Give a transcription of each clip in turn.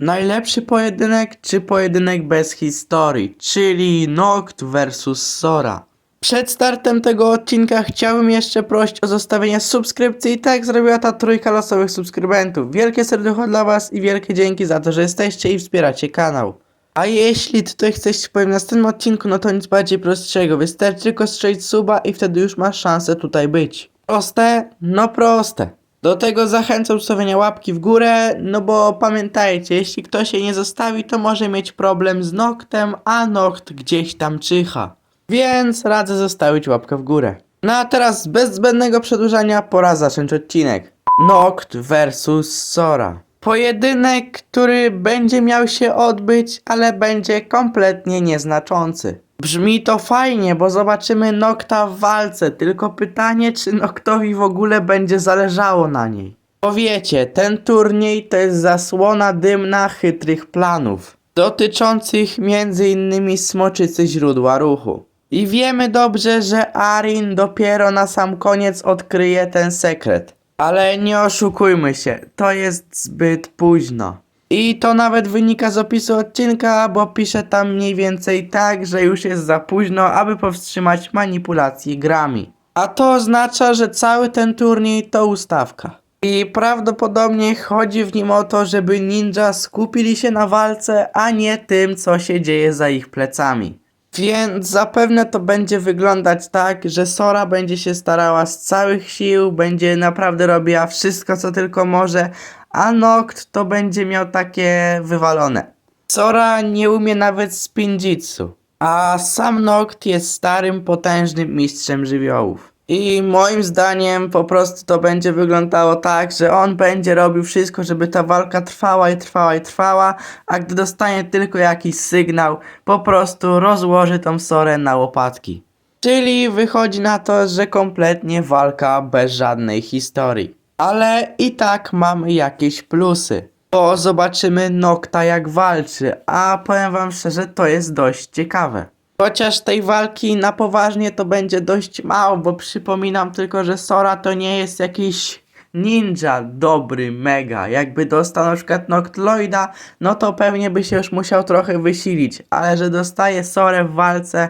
Najlepszy pojedynek czy pojedynek bez historii, czyli Noct vs Sora. Przed startem tego odcinka chciałbym jeszcze prosić o zostawienie subskrypcji i tak zrobiła ta trójka losowych subskrybentów. Wielkie serducho dla was i wielkie dzięki za to, że jesteście i wspieracie kanał. A jeśli tutaj chcesz ci powiem w następnym odcinku, no to nic bardziej prostszego. Wystarczy tylko strzelić suba i wtedy już masz szansę tutaj być. Proste? No proste. Do tego zachęcam do stawiania łapki w górę, no bo pamiętajcie, jeśli ktoś jej nie zostawi, to może mieć problem z noktem, a nokt gdzieś tam czyha. Więc radzę zostawić łapkę w górę. No a teraz bez zbędnego przedłużania pora zacząć odcinek. Noct versus Sora. Pojedynek, który będzie miał się odbyć, ale będzie kompletnie nieznaczący. Brzmi to fajnie, bo zobaczymy Nokta w walce, tylko pytanie, czy Noktowi w ogóle będzie zależało na niej. Bo wiecie, ten turniej to jest zasłona dymna chytrych planów, dotyczących m.in. smoczycy źródła ruchu. I wiemy dobrze, że Arin dopiero na sam koniec odkryje ten sekret. Ale nie oszukujmy się, to jest zbyt późno. I to nawet wynika z opisu odcinka, bo pisze tam mniej więcej tak, że już jest za późno, aby powstrzymać manipulacji grami. A to oznacza, że cały ten turniej to ustawka. I prawdopodobnie chodzi w nim o to, żeby ninja skupili się na walce, a nie tym, co się dzieje za ich plecami. Więc zapewne to będzie wyglądać tak, że Sora będzie się starała z całych sił, będzie naprawdę robiła wszystko co tylko może, a Noct to będzie miał takie wywalone. Sora nie umie nawet spinjitsu, a sam Noct jest starym, potężnym mistrzem żywiołów. I moim zdaniem po prostu to będzie wyglądało tak, że on będzie robił wszystko, żeby ta walka trwała i trwała i trwała, a gdy dostanie tylko jakiś sygnał, po prostu rozłoży tą sorę na łopatki. Czyli wychodzi na to, że kompletnie walka bez żadnej historii. Ale i tak mamy jakieś plusy. Bo zobaczymy Nokta jak walczy, a powiem wam szczerze, to jest dość ciekawe. Chociaż tej walki na poważnie to będzie dość mało, bo przypominam tylko, że Sora to nie jest jakiś ninja dobry, mega. Jakby dostał na przykład Noctloida, no to pewnie by się już musiał trochę wysilić, ale że dostaje Sorę w walce,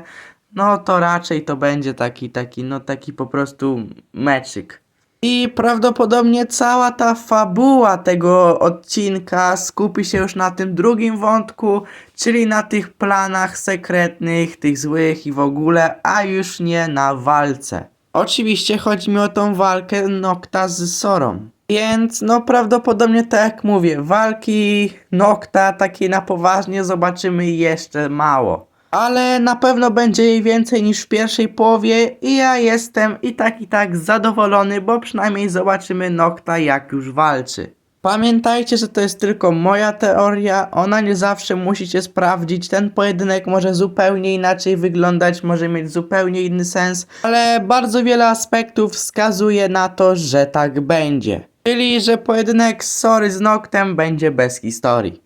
no to raczej to będzie taki, taki, no taki po prostu meczyk. I prawdopodobnie cała ta fabuła tego odcinka skupi się już na tym drugim wątku, czyli na tych planach sekretnych, tych złych i w ogóle, a już nie na walce. Oczywiście chodzi mi o tą walkę Nokta z Sorą. Więc no prawdopodobnie tak jak mówię, walki Nokta takiej na poważnie zobaczymy jeszcze mało. Ale na pewno będzie jej więcej niż w pierwszej połowie i ja jestem i tak i tak zadowolony, bo przynajmniej zobaczymy Nokta jak już walczy. Pamiętajcie, że to jest tylko moja teoria, ona nie zawsze musicie sprawdzić, ten pojedynek może zupełnie inaczej wyglądać, może mieć zupełnie inny sens, ale bardzo wiele aspektów wskazuje na to, że tak będzie. Czyli, że pojedynek Sory z Noktem będzie bez historii.